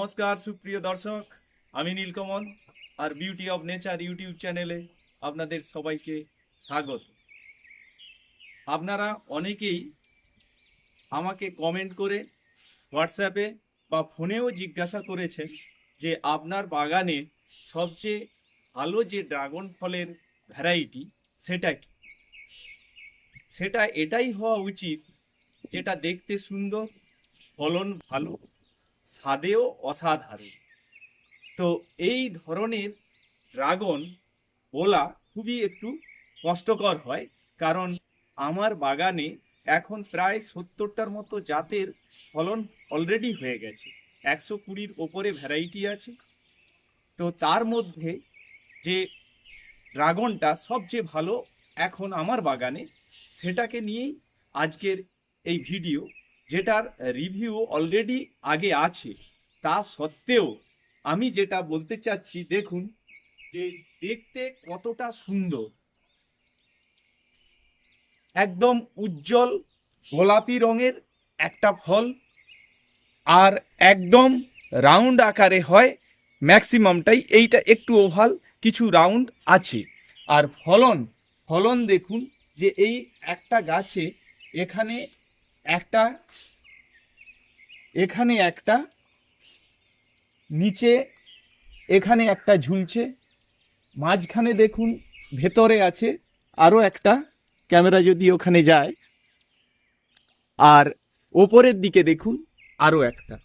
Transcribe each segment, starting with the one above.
নমস্কার, সুপ্রিয় দর্শক। আমি নীলকমল, আর বিউটি অফ নেচার ইউটিউব চ্যানেলে আপনাদের সবাইকে স্বাগত। আপনারা অনেকেই আমাকে কমেন্ট করে হোয়াটসঅ্যাপে বা ফোনেও জিজ্ঞাসা করেছেন যে আপনার বাগানে সবচেয়ে ভালো যে ড্রাগন ফলের ভ্যারাইটি সেটা কি? সেটা এটাই হওয়া উচিত যেটা দেখতে সুন্দর, ফলন ভালো স্বাদেও অসাধারণ। তো এই ধরনের ড্রাগন বলা খুবই একটু কষ্টকর হয়, কারণ আমার বাগানে এখন প্রায় সত্তরটার মতো জাতের ফলন অলরেডি হয়ে গেছে। একশো কুড়ির ওপরে ভ্যারাইটি আছে। তো তার মধ্যে যে ড্রাগনটা সবচেয়ে ভালো এখন আমার বাগানে, সেটাকে নিয়েই আজকের এই ভিডিও যেটার রিভিউ অলরেডি আগে আছে, তা সত্ত্বেও আমি যেটা বলতে চাচ্ছি, দেখুন, যে দেখতে কতটা সুন্দর। একদম উজ্জ্বল গোলাপি রঙের একটা ফল, আর একদম রাউন্ড আকারে হয় ম্যাক্সিমামটাই এইটা একটু ওভাল কিছু রাউন্ড আছে। আর ফলন ফলন দেখুন, যে এই একটা গাছে এখানে একটা, এখানে একটা, নিচে, এখানে একটা ঝুলছে, মাঝখানে দেখুন, ভেতরে আছে আরও একটা ক্যামেরা যদি ওখানে যায়, আর ওপরের দিকে দেখুন আরও একটা।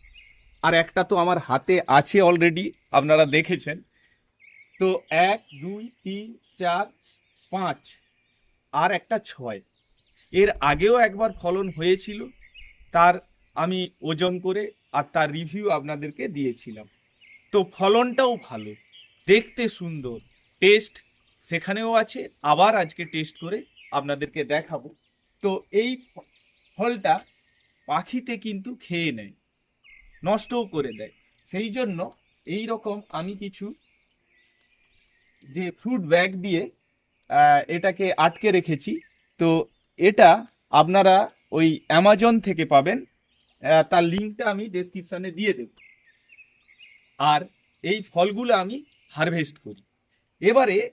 আর একটা তো আমার হাতে আছে অলরেডি আপনারা দেখেছেন। তো এক, দুই, তিন, চার, পাঁচ, আর একটা ছয়। এর আগেও একবার ফলন হয়েছিল, তার আমি ওজন করে আর তার রিভিউ আপনাদেরকে দিয়েছিলাম। তো ফলনটাও ভালো, দেখতে সুন্দর টেস্ট সেখানেও আছে, আবার আজকে টেস্ট করে আপনাদেরকে দেখাবো। তো এই ফলটা পাখিতে কিন্তু খেয়ে নেয়, নষ্টও করে দেয়। সেই জন্য এই রকম আমি কিছু যে ফ্রুট ব্যাগ দিয়ে এটাকে আটকে রেখেছি। তো এটা আপনারা ওই অ্যামাজন থেকে পাবেন। তার লিঙ্কটা আমি ডেসক্রিপশানে দিয়ে দেব। আর এই ফলগুলো আমি হারভেস্ট করি। এবারে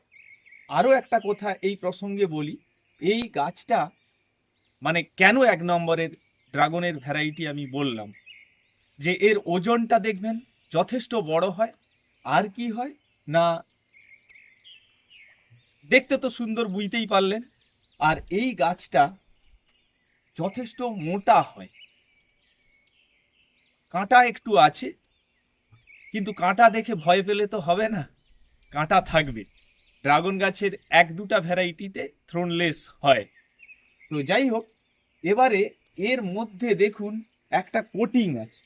আরও একটা কথা এই প্রসঙ্গে বলি। এই গাছটা মানে কেন এক নম্বরের ড্রাগনের ভ্যারাইটি আমি বললাম? যে এর ওজনটা দেখবেন, যথেষ্ট বড় হয়। আর কি হয়? না, দেখতে তো সুন্দর, বুঝতেই পারলেন। আর এই গাছটা যথেষ্ট মোটা হয়। কাঁটা একটু আছে, কিন্তু কাঁটা দেখে ভয় পেলে তো হবে না। কাঁটা থাকবে। ড্রাগন গাছের এক দুটা ভ্যারাইটিতে থ্রোনলেস হয়। তো যাই হোক, এবারে এর মধ্যে দেখুন একটা কোটিং আছে।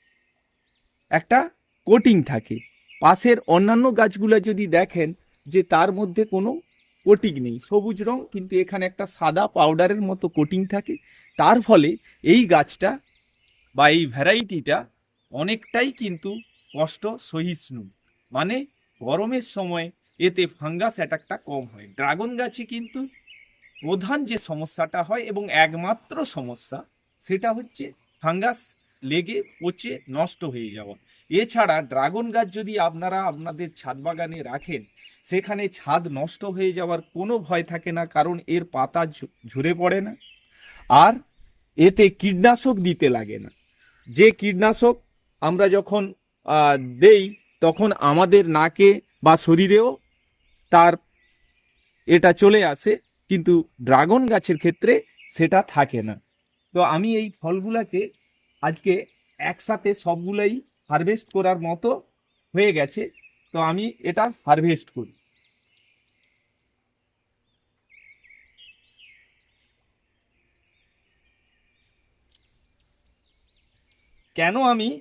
একটা কোটিং থাকে। পাশের অন্যান্য গাছগুলো যদি দেখেন যে তার মধ্যে কোনো কোটিং নেই, সবুজ রং, কিন্তু এখানে একটা সাদা পাউডারের মতো কোটিং থাকে। তার ফলে এই গাছটা বা এই ভ্যারাইটিটা অনেকটাই কিন্তু কষ্ট সহিষ্ণু। মানে গরমের সময় এতে ফাঙ্গাস অ্যাটাকটা কম হয়। ড্রাগন গাছে কিন্তু প্রধান যে সমস্যাটা হয় এবং একমাত্র সমস্যা, সেটা হচ্ছে ফাঙ্গাস লেগে পচে নষ্ট হয়ে যাওয়া। এছাড়া ড্রাগন গাছ যদি আপনারা আপনাদের ছাদ বাগানে রাখেন, সেখানে ছাদ নষ্ট হয়ে যাওয়ার কোনো ভয় থাকে না, কারণ এর পাতা ঝরে পড়ে না। আর এতে কীটনাশক দিতে লাগে না। যে কীটনাশক আমরা যখন দেই, তখন আমাদের নাকে বা শরীরেও তার এটা চলে আসে, কিন্তু ড্রাগন গাছের ক্ষেত্রে সেটা থাকে না। তো আমি এই ফলগুলাকে আজকে একসাথে সবগুলাই হারভেস্ট করার মতো হয়ে গেছে। তো আমি এটা হারভেস্ট করি। কেন আমি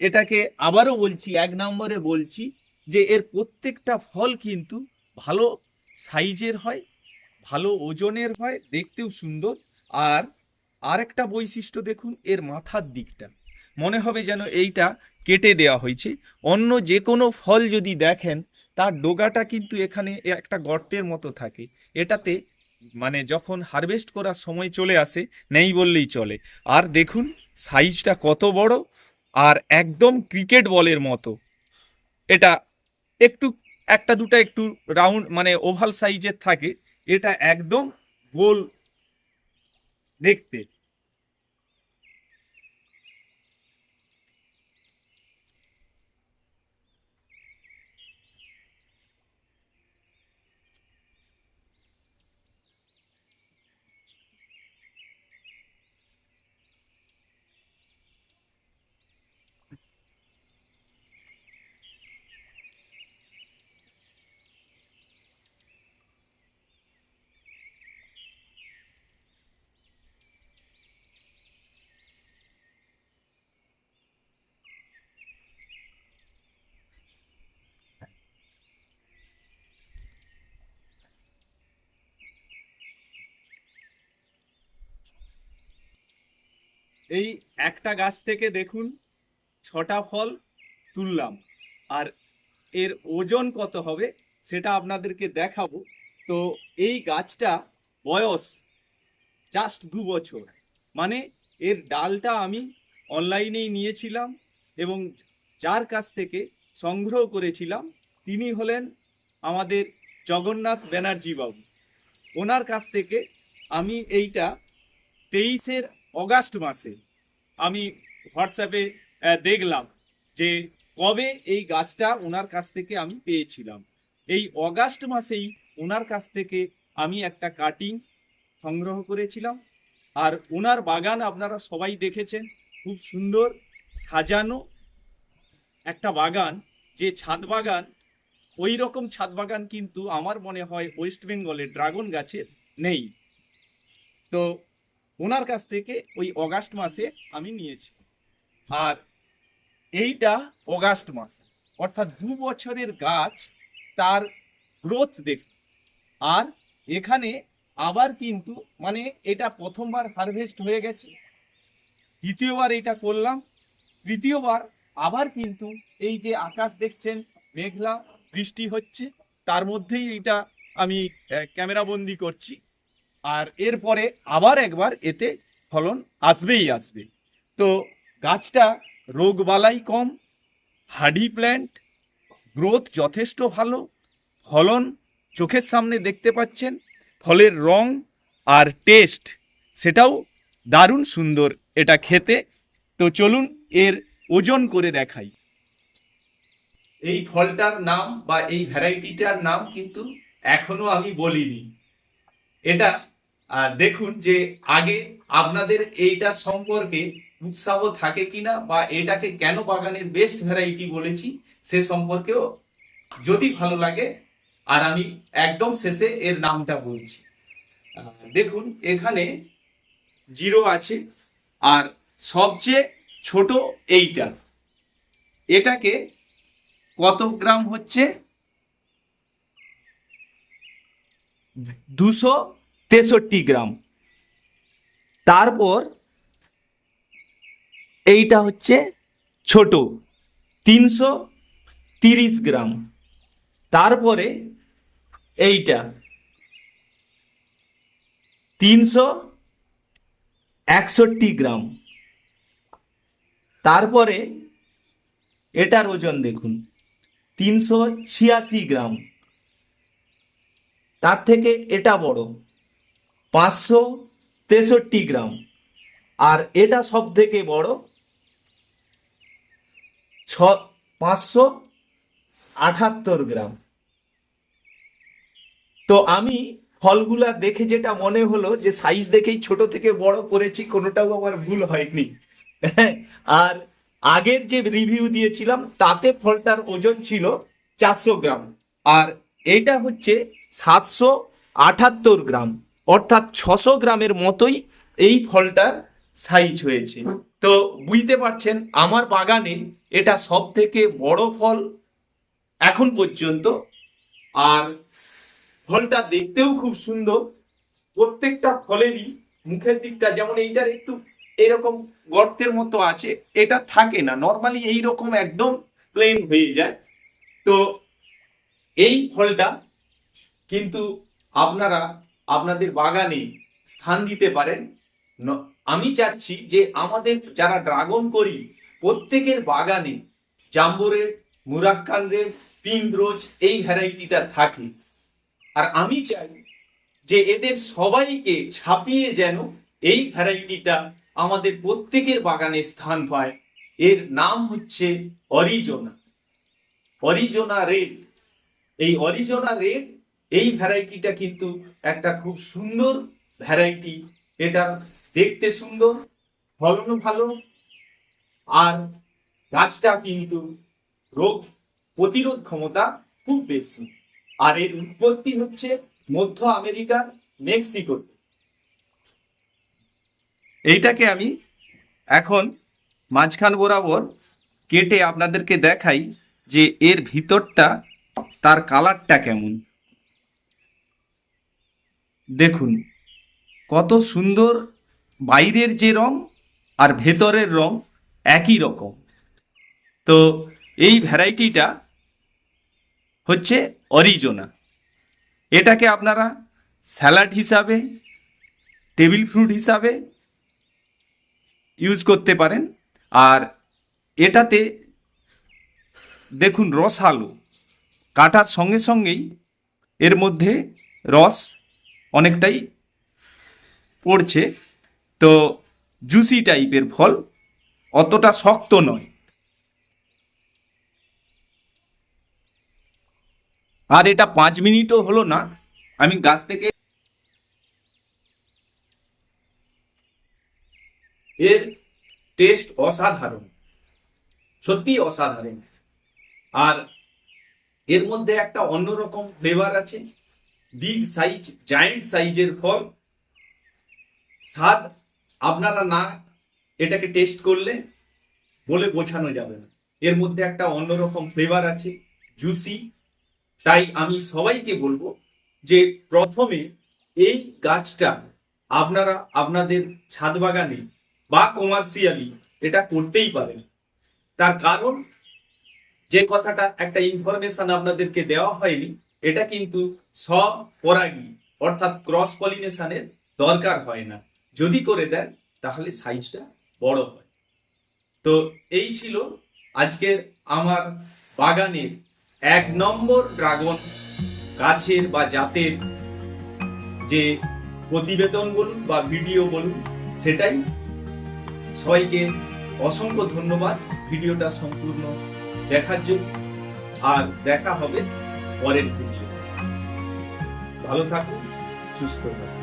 এটাকে আবারও বলছি, এক নম্বরে বলছি যে এর প্রত্যেকটা ফল কিন্তু ভালো সাইজের হয়, ভালো ওজনের হয়, দেখতেও সুন্দর। আর আরেকটা বৈশিষ্ট্য দেখুন, এর মাথার দিকটা। মনে হবে যেন এইটা কেটে দেওয়া হয়েছে। অন্য যে কোনো ফল যদি দেখেন, তার ডোগাটা কিন্তু এখানে একটা গর্তের মতো থাকে। এটাতে মানে যখন হারভেস্ট করার সময় চলে আসে, নেই বললেই চলে। আর দেখুন সাইজটা কত বড় আর একদম ক্রিকেট বলের মতো। এটা একটু, একটা দুটো একটু রাউন্ড মানে ওভাল সাইজের থাকে। এটা একদম গোল দেখতে। এই একটা গাছ থেকে দেখুন, ছটা ফল তুললাম। আর এর ওজন কত হবে সেটা আপনাদেরকে দেখাবো। তো এই গাছটা বয়স জাস্ট দু বছর। মানে এর ডালটা আমি অনলাইনেই নিয়েছিলাম এবং যার কাছ থেকে সংগ্রহ করেছিলাম, তিনি হলেন আমাদের জগন্নাথ ব্যানার্জি বাবু ওনার কাছ থেকে আমি এইটা তেইশের অগাস্ট মাসে আমি হোয়াটসঅ্যাপে দেখলাম যে কবে এই গাছটা ওনার কাছ থেকে আমি পেয়েছিলাম। এই অগাস্ট মাসেই ওনার কাছ থেকে আমি একটা কাটিং সংগ্রহ করেছিলাম। আর ওনার বাগান আপনারা সবাই দেখেছেন, খুব সুন্দর সাজানো একটা বাগান। যে ছাদ বাগান ওই রকম ছাদ বাগান কিন্তু আমার মনে হয় ওয়েস্ট বেঙ্গলের ড্রাগন গাছের নেই। তো ওনার কাছ থেকে ওই অগাস্ট মাসে আমি নিয়েছি। আর এইটা অগাস্ট মাস। অর্থাৎ দু বছরের গাছ তার গ্রোথ দেখ আর এখানে আবার কিন্তু মানে এটা প্রথমবার হারভেস্ট হয়ে গেছে। দ্বিতীয়বার এটা করলাম। তৃতীয়বার আবার কিন্তু এই যে আকাশ দেখছেন, মেঘলা বৃষ্টি হচ্ছে, তার মধ্যেই এটা আমি ক্যামেরা বন্দি করছি। আর এরপরে আবার একবার এতে ফলন আসবেই আসবে। তো গাছটা রোগবালাই কম, হাডি প্ল্যান্ট গ্রোথ যথেষ্ট ভালো, ফলন চোখের সামনে দেখতে পাচ্ছেন, ফলের রং আর টেস্ট সেটাও দারুণ সুন্দর এটা খেতে। তো চলুন এর ওজন করে দেখাই। এই ফলটার নাম বা এই ভ্যারাইটিটার নাম কিন্তু এখনও আমি বলিনি। এটা দেখুন যে আগে আপনাদের এইটা সম্পর্কে উৎসাহ থাকে কিনা বা এটাকে কেন বাগানের বেস্ট ভ্যারাইটি বলেছি, সে সম্পর্কেও যদি ভালো লাগে, আর আমি একদম শেষে এর নামটা বলছি। দেখুন, এখানে জিরো আছে, আর সবচেয়ে ছোট এইটা। এটাকে কত গ্রাম হচ্ছে? দুশো তেষট্টি গ্রাম। তারপর এইটা হচ্ছে ছোট, তিনশো তিরিশ গ্রাম। তারপরে এইটা, তিনশো একষট্টি গ্রাম। তারপরে এটার ওজন দেখুন, তিনশো ছিয়াশি গ্রাম। তার থেকে এটা বড়। পাঁচশো তেষট্টি গ্রাম। আর এটা সব থেকে বড়, ছ, পাঁচশো আঠাত্তর গ্রাম। তো আমি ফলগুলা দেখে যেটা মনে হলো যে সাইজ দেখেই ছোট থেকে বড় করেছি, কোনোটাও আমার ভুল হয়নি। আর আগের যে রিভিউ দিয়েছিলাম, তাতে ফলটার ওজন ছিল চারশো গ্রাম। আর এটা হচ্ছে সাতশো আটাত্তর গ্রাম। অর্থাৎ ছশো গ্রামের মতোই এই ফলটার সাইজ হয়েছে। তো বুঝতে পারছেন, আমার বাগানে এটা সব থেকে বড় ফল এখন পর্যন্ত। আর ফলটা দেখতেও খুব সুন্দর। প্রত্যেকটা ফলেরই মুখের দিকটা যেমন এইটার একটু এরকম গর্তের মতো আছে, এটা থাকে না। নর্মালি এইরকম একদম প্লেন হয়ে যায়। তো এই ফলটা কিন্তু আপনারা আপনাদের বাগানে স্থান দিতে পারেন। আমি চাচ্ছি যে আমাদের যারা ড্রাগন করি, প্রত্যেকের বাগানে জাম্বুরের, মুরাক্কানদের পিন্দ্রোজ এই ভ্যারাইটিটা থাকে। আর আমি চাই যে এদের সবাইকে ছাপিয়ে যেন এই ভ্যারাইটিটা আমাদের প্রত্যেকের বাগানে স্থান পায়। এর নাম হচ্ছে অরিজোনা। অরিজোনা রেড। এই অরিজোনা রেড এই ভ্যারাইটিটা কিন্তু একটা খুব সুন্দর ভ্যারাইটি। এটা দেখতে সুন্দর, ফলনও ভালো, আর গাছটা কিন্তু রোগ প্রতিরোধ ক্ষমতা খুব বেশি। আর এর উৎপত্তি হচ্ছে মধ্য আমেরিকার মেক্সিকোতে এইটাকে আমি এখন মাঝখান বরাবর কেটে আপনাদেরকে দেখাই যে এর ভিতরটা, তার কালারটা কেমন। দেখুন, কত সুন্দর বাইরের যে রং আর ভেতরের রং একই রকম। তো এই ভ্যারাইটিটা হচ্ছে অরিজোনা। এটাকে আপনারা স্যালাড হিসাবে, টেবিল ফ্রুট হিসাবে ইউজ করতে পারেন। আর এটাতে দেখুন রসালো কাটার সঙ্গে সঙ্গেই এর মধ্যে রস অনেকটাই পড়ছে। তো জুসি টাইপের ফল অতটা শক্ত নয়। আর এটা পাঁচ মিনিটও হলো না। আমি গাছ থেকে এর টেস্ট অসাধারণ সত্যি অসাধারণ। আর এর মধ্যে একটা অন্যরকম ফ্লেভার আছে। বিগ সাইজ জায়েন্ট সাইজের ফল। স্বাদ আপনারা না এটাকে টেস্ট করলে বলে বোঝানো যাবে না। এর মধ্যে একটা অন্যরকম ফ্লেভার আছে জুসি তাই আমি সবাইকে বলব যে প্রথমে এই গাছটা আপনারা আপনাদের ছাদ বাগানে বা কমার্শিয়ালি এটা করতেই পারেন। তার কারণ যে কথাটা, একটা ইনফরমেশন আপনাদেরকে দেওয়া হয়নি এটা কিন্তু স্বপরাগী, অর্থাৎ ক্রস পলিনেশনের দরকার হয় না। যদি করে দেন, তাহলে সাইজটা বড় হয়। তো এই ছিল আজকের আমার বাগানের এক নম্বর ড্রাগন গাছের বা জাতের যে প্রতিবেদন বলুন বা ভিডিও বলুন, সেটাই। সবাইকে অসংখ্য ধন্যবাদ। ভিডিওটা সম্পূর্ণ দেখার জন্য। আর দেখা হবে পরের ভিডিও ভালো থাকুন সুস্থ থাকুন।